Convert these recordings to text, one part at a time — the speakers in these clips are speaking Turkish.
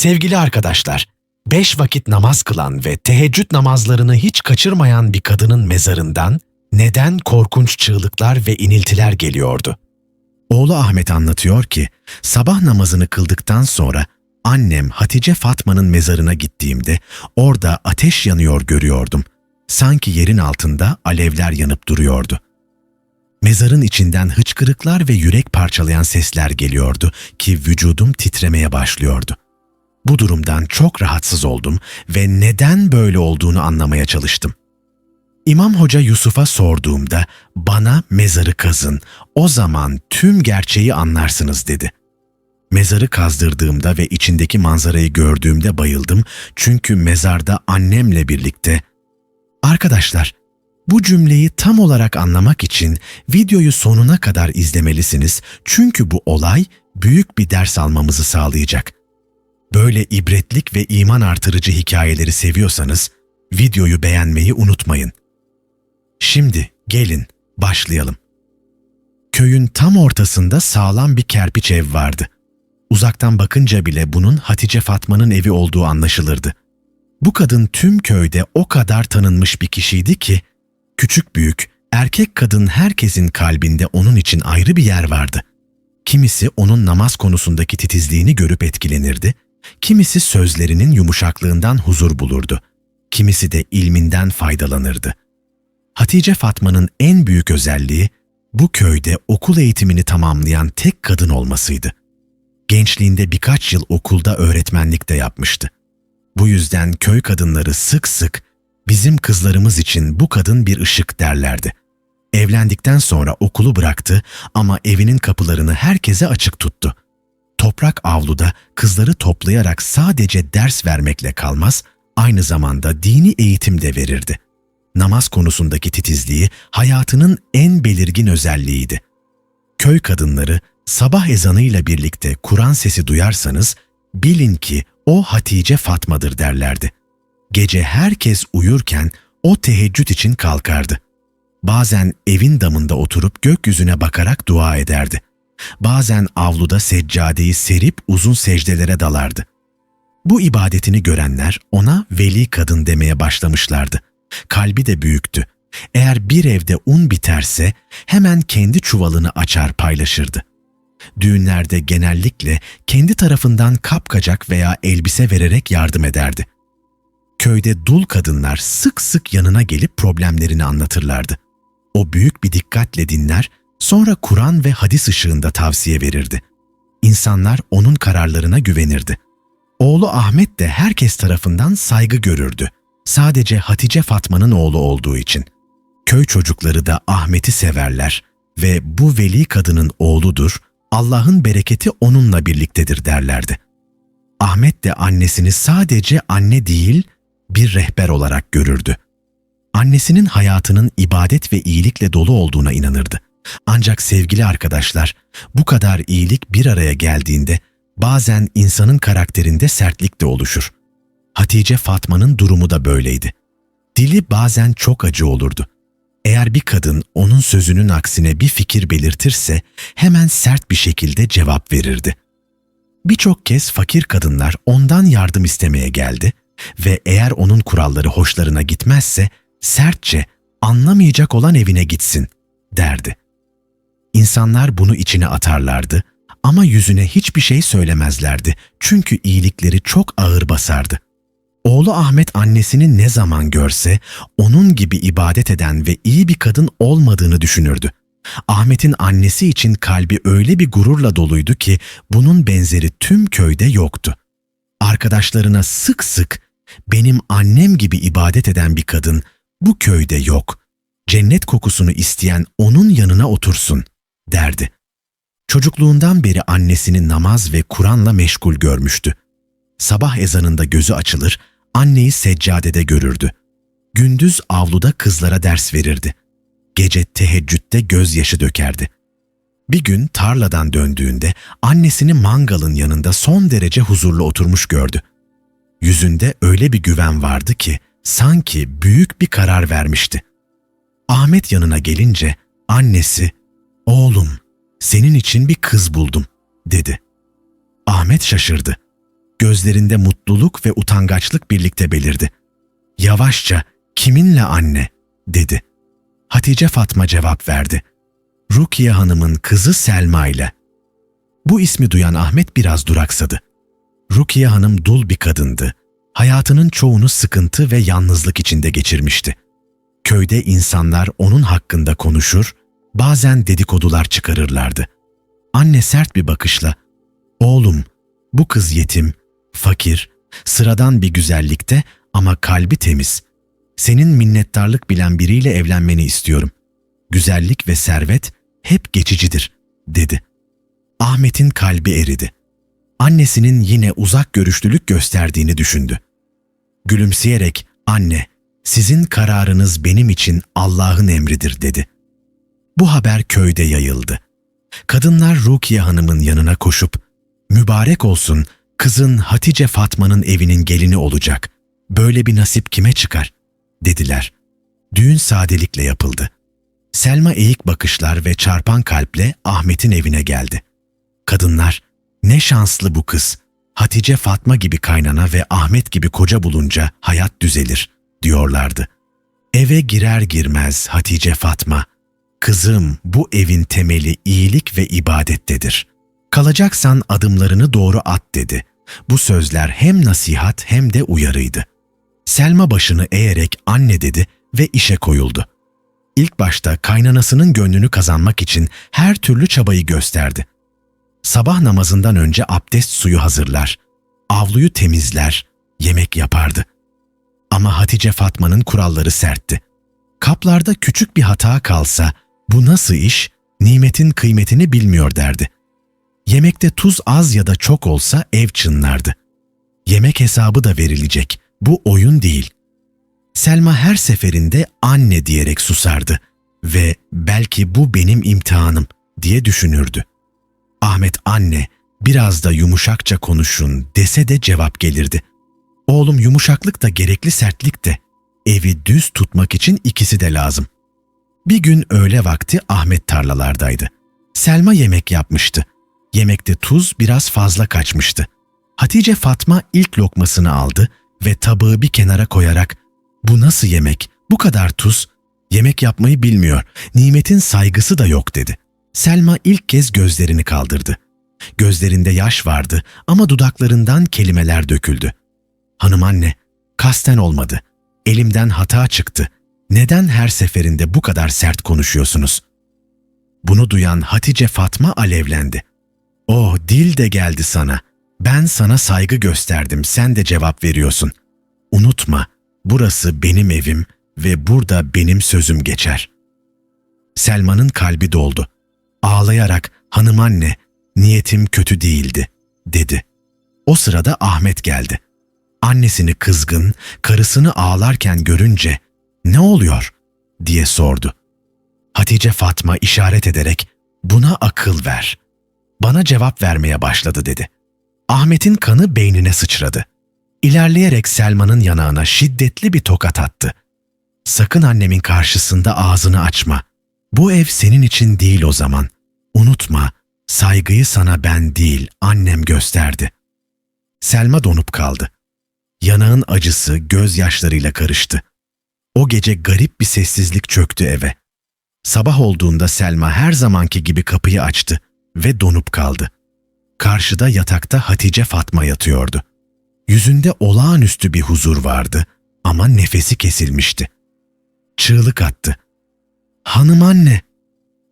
Sevgili arkadaşlar, beş vakit namaz kılan ve teheccüd namazlarını hiç kaçırmayan bir kadının mezarından neden korkunç çığlıklar ve iniltiler geliyordu? Oğlu Ahmet anlatıyor ki, sabah namazını kıldıktan sonra annem Hatice Fatma'nın mezarına gittiğimde orada ateş yanıyor görüyordum. Sanki yerin altında alevler yanıp duruyordu. Mezarın içinden hıçkırıklar ve yürek parçalayan sesler geliyordu ki vücudum titremeye başlıyordu. Bu durumdan çok rahatsız oldum ve neden böyle olduğunu anlamaya çalıştım. İmam Hoca Yusuf'a sorduğumda bana mezarı kazın, o zaman tüm gerçeği anlarsınız dedi. Mezarı kazdırdığımda ve içindeki manzarayı gördüğümde bayıldım çünkü mezarda annemle birlikte Arkadaşlar, bu cümleyi tam olarak anlamak için videoyu sonuna kadar izlemelisiniz çünkü bu olay büyük bir ders almamızı sağlayacak. Böyle ibretlik ve iman artırıcı hikayeleri seviyorsanız videoyu beğenmeyi unutmayın. Şimdi gelin başlayalım. Köyün tam ortasında sağlam bir kerpiç ev vardı. Uzaktan bakınca bile bunun Hatice Fatma'nın evi olduğu anlaşılırdı. Bu kadın tüm köyde o kadar tanınmış bir kişiydi ki, küçük büyük, erkek kadın herkesin kalbinde onun için ayrı bir yer vardı. Kimisi onun namaz konusundaki titizliğini görüp etkilenirdi, kimisi sözlerinin yumuşaklığından huzur bulurdu, kimisi de ilminden faydalanırdı. Hatice Fatma'nın en büyük özelliği bu köyde okul eğitimini tamamlayan tek kadın olmasıydı. Gençliğinde birkaç yıl okulda öğretmenlik de yapmıştı. Bu yüzden köy kadınları sık sık bizim kızlarımız için bu kadın bir ışık derlerdi. Evlendikten sonra okulu bıraktı ama evinin kapılarını herkese açık tuttu. Toprak avluda kızları toplayarak sadece ders vermekle kalmaz, aynı zamanda dini eğitim de verirdi. Namaz konusundaki titizliği hayatının en belirgin özelliğiydi. Köy kadınları sabah ezanıyla birlikte Kur'an sesi duyarsanız bilin ki o Hatice Fatma'dır derlerdi. Gece herkes uyurken o teheccüd için kalkardı. Bazen evin damında oturup gökyüzüne bakarak dua ederdi. Bazen avluda seccadeyi serip uzun secdelere dalardı. Bu ibadetini görenler ona veli kadın demeye başlamışlardı. Kalbi de büyüktü. Eğer bir evde un biterse hemen kendi çuvalını açar paylaşırdı. Düğünlerde genellikle kendi tarafından kapkacak veya elbise vererek yardım ederdi. Köyde dul kadınlar sık sık yanına gelip problemlerini anlatırlardı. O büyük bir dikkatle dinler, sonra Kur'an ve hadis ışığında tavsiye verirdi. İnsanlar onun kararlarına güvenirdi. Oğlu Ahmet de herkes tarafından saygı görürdü. Sadece Hatice Fatma'nın oğlu olduğu için. Köy çocukları da Ahmet'i severler ve bu veli kadının oğludur, Allah'ın bereketi onunla birliktedir derlerdi. Ahmet de annesini sadece anne değil, bir rehber olarak görürdü. Annesinin hayatının ibadet ve iyilikle dolu olduğuna inanırdı. Ancak sevgili arkadaşlar, bu kadar iyilik bir araya geldiğinde bazen insanın karakterinde sertlik de oluşur. Hatice Fatma'nın durumu da böyleydi. Dili bazen çok acı olurdu. Eğer bir kadın onun sözünün aksine bir fikir belirtirse hemen sert bir şekilde cevap verirdi. Birçok kez fakir kadınlar ondan yardım istemeye geldi ve eğer onun kuralları hoşlarına gitmezse sertçe anlamayacak olan evine gitsin derdi. İnsanlar bunu içine atarlardı ama yüzüne hiçbir şey söylemezlerdi çünkü iyilikleri çok ağır basardı. Oğlu Ahmet annesini ne zaman görse onun gibi ibadet eden ve iyi bir kadın olmadığını düşünürdü. Ahmet'in annesi için kalbi öyle bir gururla doluydu ki bunun benzeri tüm köyde yoktu. Arkadaşlarına sık sık benim annem gibi ibadet eden bir kadın bu köyde yok. Cennet kokusunu isteyen onun yanına otursun derdi. Çocukluğundan beri annesini namaz ve Kur'an'la meşgul görmüştü. Sabah ezanında gözü açılır, anneyi seccadede görürdü. Gündüz avluda kızlara ders verirdi. Gece teheccüde gözyaşı dökerdi. Bir gün tarladan döndüğünde annesini mangalın yanında son derece huzurlu oturmuş gördü. Yüzünde öyle bir güven vardı ki sanki büyük bir karar vermişti. Ahmet yanına gelince annesi, "Oğlum, senin için bir kız buldum." dedi. Ahmet şaşırdı. gözlerinde mutluluk ve utangaçlık birlikte belirdi. Yavaşça, kiminle anne, dedi. Hatice Fatma cevap verdi. Rukiye Hanım'ın kızı Selma ile. Bu ismi duyan Ahmet biraz duraksadı. Rukiye Hanım dul bir kadındı. Hayatının çoğunu sıkıntı ve yalnızlık içinde geçirmişti. Köyde insanlar onun hakkında konuşur, bazen dedikodular çıkarırlardı. Anne sert bir bakışla, "Oğlum, bu kız yetim, fakir, sıradan bir güzellikte ama kalbi temiz. Senin minnettarlık bilen biriyle evlenmeni istiyorum. Güzellik ve servet hep geçicidir." dedi. Ahmet'in kalbi eridi. Annesinin yine uzak görüşlülük gösterdiğini düşündü. Gülümseyerek, "Anne, sizin kararınız benim için Allah'ın emridir." dedi. Bu haber köyde yayıldı. Kadınlar Rukiye Hanım'ın yanına koşup, "Mübarek olsun, kızın Hatice Fatma'nın evinin gelini olacak. Böyle bir nasip kime çıkar?" dediler. Düğün sadelikle yapıldı. Selma eğik bakışlar ve çarpan kalple Ahmet'in evine geldi. Kadınlar, ne şanslı bu kız. Hatice Fatma gibi kaynana ve Ahmet gibi koca bulunca hayat düzelir, diyorlardı. Eve girer girmez Hatice Fatma, kızım bu evin temeli iyilik ve ibadettedir. Kalacaksan adımlarını doğru at dedi. Bu sözler hem nasihat hem de uyarıydı. Selma başını eğerek anne dedi ve işe koyuldu. İlk başta kaynanasının gönlünü kazanmak için her türlü çabayı gösterdi. Sabah namazından önce abdest suyu hazırlar, avluyu temizler, yemek yapardı. Ama Hatice Fatma'nın kuralları sertti. Kaplarda küçük bir hata kalsa, bu nasıl iş, nimetin kıymetini bilmiyor derdi. Yemekte tuz az ya da çok olsa ev çınlardı. Yemek hesabı da verilecek, bu oyun değil. Selma her seferinde anne diyerek susardı ve belki bu benim imtihanım diye düşünürdü. Ahmet anne biraz da yumuşakça konuşun dese de cevap gelirdi. Oğlum yumuşaklık da gerekli sertlik de. Evi düz tutmak için ikisi de lazım. Bir gün öğle vakti Ahmet tarlalardaydı. Selma yemek yapmıştı. Yemekte tuz biraz fazla kaçmıştı. Hatice Fatma ilk lokmasını aldı ve tabağı bir kenara koyarak ''Bu nasıl yemek? Bu kadar tuz? Yemek yapmayı bilmiyor. Nimetin saygısı da yok.'' dedi. Selma ilk kez gözlerini kaldırdı. Gözlerinde yaş vardı ama dudaklarından kelimeler döküldü. Hanım anne, kasten olmadı. Elimden hata çıktı. Neden her seferinde bu kadar sert konuşuyorsunuz? Bunu duyan Hatice Fatma alevlendi. Oh dil de geldi sana. Ben sana saygı gösterdim, sen de cevap veriyorsun. Unutma, burası benim evim ve burada benim sözüm geçer. Selma'nın kalbi doldu. Ağlayarak hanım anne niyetim kötü değildi dedi. O sırada Ahmet geldi. Annesini kızgın, karısını ağlarken görünce ne oluyor diye sordu. Hatice Fatma işaret ederek buna akıl ver. Bana cevap vermeye başladı dedi. Ahmet'in kanı beynine sıçradı. İlerleyerek Selma'nın yanağına şiddetli bir tokat attı. Sakın annemin karşısında ağzını açma. Bu ev senin için değil o zaman. Unutma, saygıyı sana ben değil, annem gösterdi. Selma donup kaldı. Yanağın acısı gözyaşlarıyla karıştı. O gece garip bir sessizlik çöktü eve. Sabah olduğunda Selma her zamanki gibi kapıyı açtı ve donup kaldı. Karşıda yatakta Hatice Fatma yatıyordu. Yüzünde olağanüstü bir huzur vardı ama nefesi kesilmişti. Çığlık attı. Hanım anne!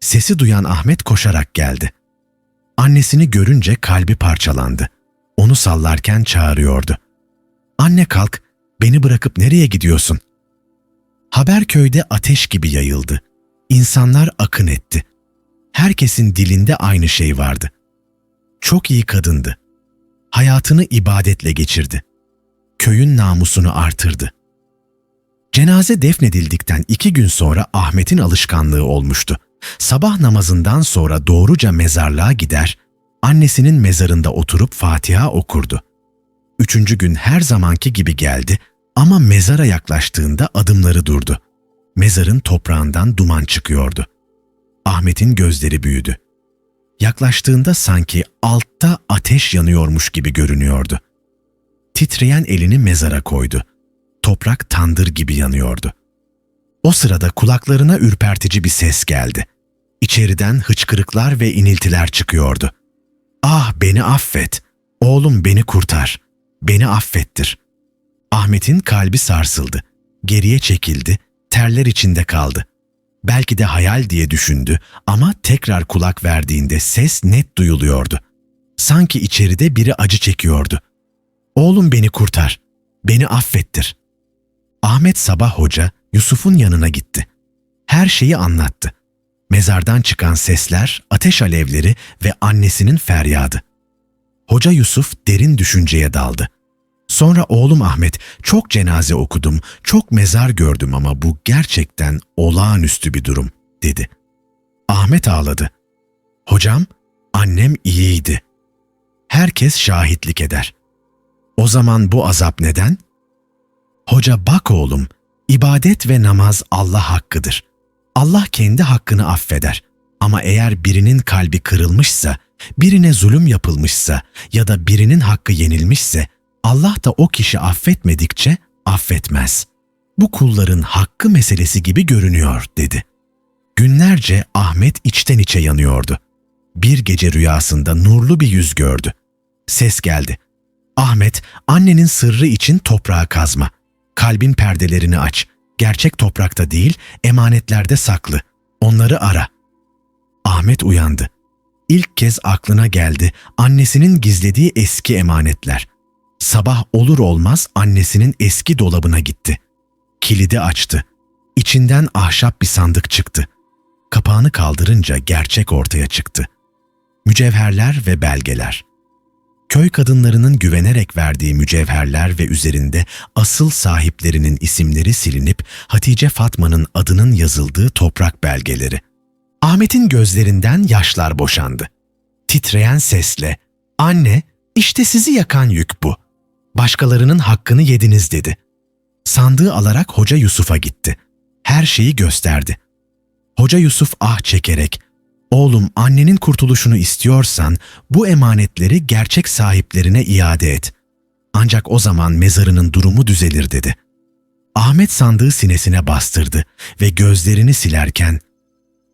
Sesi duyan Ahmet koşarak geldi. Annesini görünce kalbi parçalandı. Onu sallarken çağırıyordu. Anne kalk, beni bırakıp nereye gidiyorsun? Haber köyde ateş gibi yayıldı. İnsanlar akın etti. Herkesin dilinde aynı şey vardı. Çok iyi kadındı. Hayatını ibadetle geçirdi. Köyün namusunu artırdı. Cenaze defnedildikten iki gün sonra Ahmet'in alışkanlığı olmuştu. Sabah namazından sonra doğruca mezarlığa gider, annesinin mezarında oturup Fatiha okurdu. Üçüncü gün her zamanki gibi geldi ama mezara yaklaştığında adımları durdu. Mezarın toprağından duman çıkıyordu. Ahmet'in gözleri büyüdü. Yaklaştığında sanki altta ateş yanıyormuş gibi görünüyordu. titreyen elini mezara koydu. Toprak tandır gibi yanıyordu. O sırada kulaklarına ürpertici bir ses geldi. İçeriden hıçkırıklar ve iniltiler çıkıyordu. Ah beni affet, oğlum beni kurtar, beni affettir. Ahmet'in kalbi sarsıldı. Geriye çekildi, terler içinde kaldı. Belki de hayal diye düşündü ama tekrar kulak verdiğinde ses net duyuluyordu. Sanki içeride biri acı çekiyordu. Oğlum beni kurtar, beni affettir. Ahmet Sabah Hoca Yusuf'un yanına gitti. Her şeyi anlattı. Mezardan çıkan sesler, ateş alevleri ve annesinin feryadı. Hoca Yusuf derin düşünceye daldı. Sonra oğlum Ahmet çok cenaze okudum, çok mezar gördüm ama bu gerçekten olağanüstü bir durum dedi. Ahmet ağladı. Hocam, annem iyiydi. Herkes şahitlik eder. O zaman bu azap neden? Hoca bak oğlum, ibadet ve namaz Allah hakkıdır. Allah kendi hakkını affeder. Ama eğer birinin kalbi kırılmışsa, birine zulüm yapılmışsa ya da birinin hakkı yenilmişse Allah da o kişi affetmedikçe affetmez. Bu kulların hakkı meselesi gibi görünüyor dedi. Günlerce Ahmet içten içe yanıyordu. Bir gece rüyasında nurlu bir yüz gördü. Ses geldi. Ahmet, annenin sırrı için toprağa kazma. Kalbin perdelerini aç. Gerçek toprakta değil, emanetlerde saklı. Onları ara. Ahmet uyandı. İlk kez aklına geldi annesinin gizlediği eski emanetler. Sabah olur olmaz annesinin eski dolabına gitti. Kilidi açtı. İçinden ahşap bir sandık çıktı. Kapağını kaldırınca gerçek ortaya çıktı. Mücevherler ve belgeler. Köy kadınlarının güvenerek verdiği mücevherler ve üzerinde asıl sahiplerinin isimleri silinip Hatice Fatma'nın adının yazıldığı toprak belgeleri. Ahmet'in gözlerinden yaşlar boşandı. Titreyen sesle, ''Anne, işte sizi yakan yük bu. Başkalarının hakkını yediniz.'' dedi. Sandığı alarak Hoca Yusuf'a gitti. Her şeyi gösterdi. Hoca Yusuf ah çekerek, Oğlum annenin kurtuluşunu istiyorsan bu emanetleri gerçek sahiplerine iade et. Ancak o zaman mezarının durumu düzelir dedi. Ahmet sandığı sinesine bastırdı ve gözlerini silerken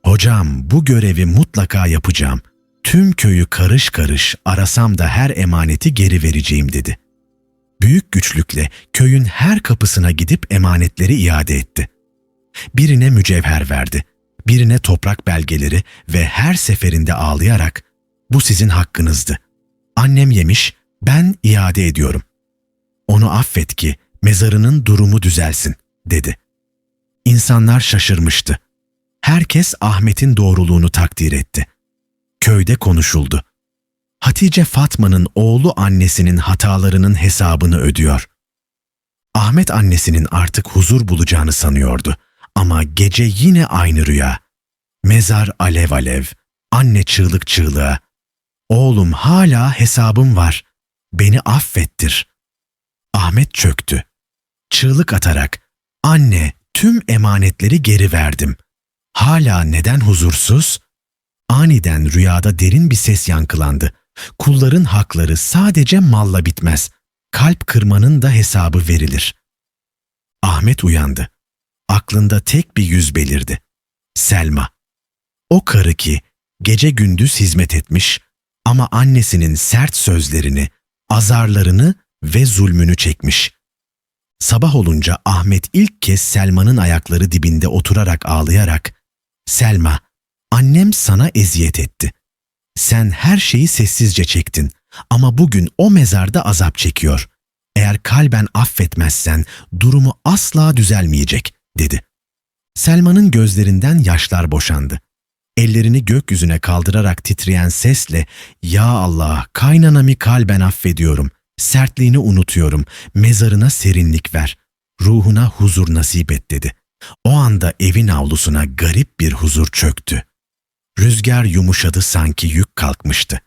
''Hocam bu görevi mutlaka yapacağım. Tüm köyü karış karış arasam da her emaneti geri vereceğim.'' dedi. Büyük güçlükle köyün her kapısına gidip emanetleri iade etti. Birine mücevher verdi, birine toprak belgeleri ve her seferinde ağlayarak ''Bu sizin hakkınızdı. Annem yemiş, ben iade ediyorum. Onu affet ki mezarının durumu düzelsin.'' dedi. İnsanlar şaşırmıştı. Herkes Ahmet'in doğruluğunu takdir etti. Köyde konuşuldu. Hatice Fatma'nın oğlu annesinin hatalarının hesabını ödüyor. Ahmet annesinin artık huzur bulacağını sanıyordu. Ama gece yine aynı rüya. Mezar alev alev, anne çığlık çığlığa. Oğlum hala hesabım var, beni affettir. Ahmet çöktü. Çığlık atarak, anne tüm emanetleri geri verdim. Hala neden huzursuz? Aniden rüyada derin bir ses yankılandı. Kulların hakları sadece malla bitmez. Kalp kırmanın da hesabı verilir. Ahmet uyandı aklında tek bir yüz belirdi. Selma. O karı ki gece gündüz hizmet etmiş ama annesinin sert sözlerini, azarlarını ve zulmünü çekmiş. Sabah olunca Ahmet ilk kez Selma'nın ayakları dibinde oturarak ağlayarak, ''Selma, annem sana eziyet etti. Sen her şeyi sessizce çektin ama bugün o mezarda azap çekiyor. Eğer kalben affetmezsen durumu asla düzelmeyecek dedi. Selma'nın gözlerinden yaşlar boşandı. Ellerini gökyüzüne kaldırarak titreyen sesle ''Ya Allah, kaynanamı kalben affediyorum, sertliğini unutuyorum, mezarına serinlik ver, ruhuna huzur nasip et.'' dedi. O anda evin avlusuna garip bir huzur çöktü. Rüzgar yumuşadı sanki yük kalkmıştı.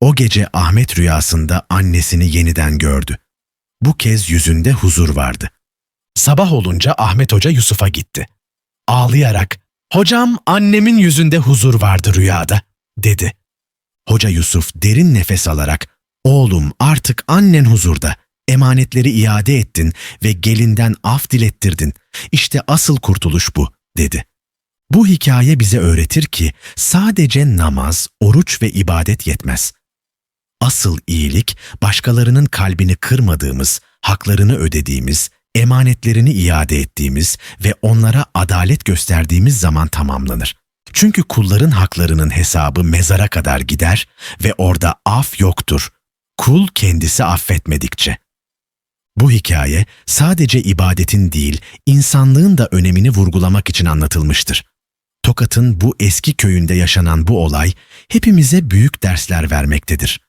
O gece Ahmet rüyasında annesini yeniden gördü. Bu kez yüzünde huzur vardı. Sabah olunca Ahmet Hoca Yusuf'a gitti. Ağlayarak, ''Hocam annemin yüzünde huzur vardı rüyada.'' dedi. Hoca Yusuf derin nefes alarak, ''Oğlum artık annen huzurda. Emanetleri iade ettin ve gelinden af dilettirdin. İşte asıl kurtuluş bu, dedi. Bu hikaye bize öğretir ki sadece namaz, oruç ve ibadet yetmez. Asıl iyilik başkalarının kalbini kırmadığımız, haklarını ödediğimiz, emanetlerini iade ettiğimiz ve onlara adalet gösterdiğimiz zaman tamamlanır. Çünkü kulların haklarının hesabı mezara kadar gider ve orada af yoktur. Kul kendisi affetmedikçe. Bu hikaye sadece ibadetin değil, insanlığın da önemini vurgulamak için anlatılmıştır. Tokat'ın bu eski köyünde yaşanan bu olay hepimize büyük dersler vermektedir.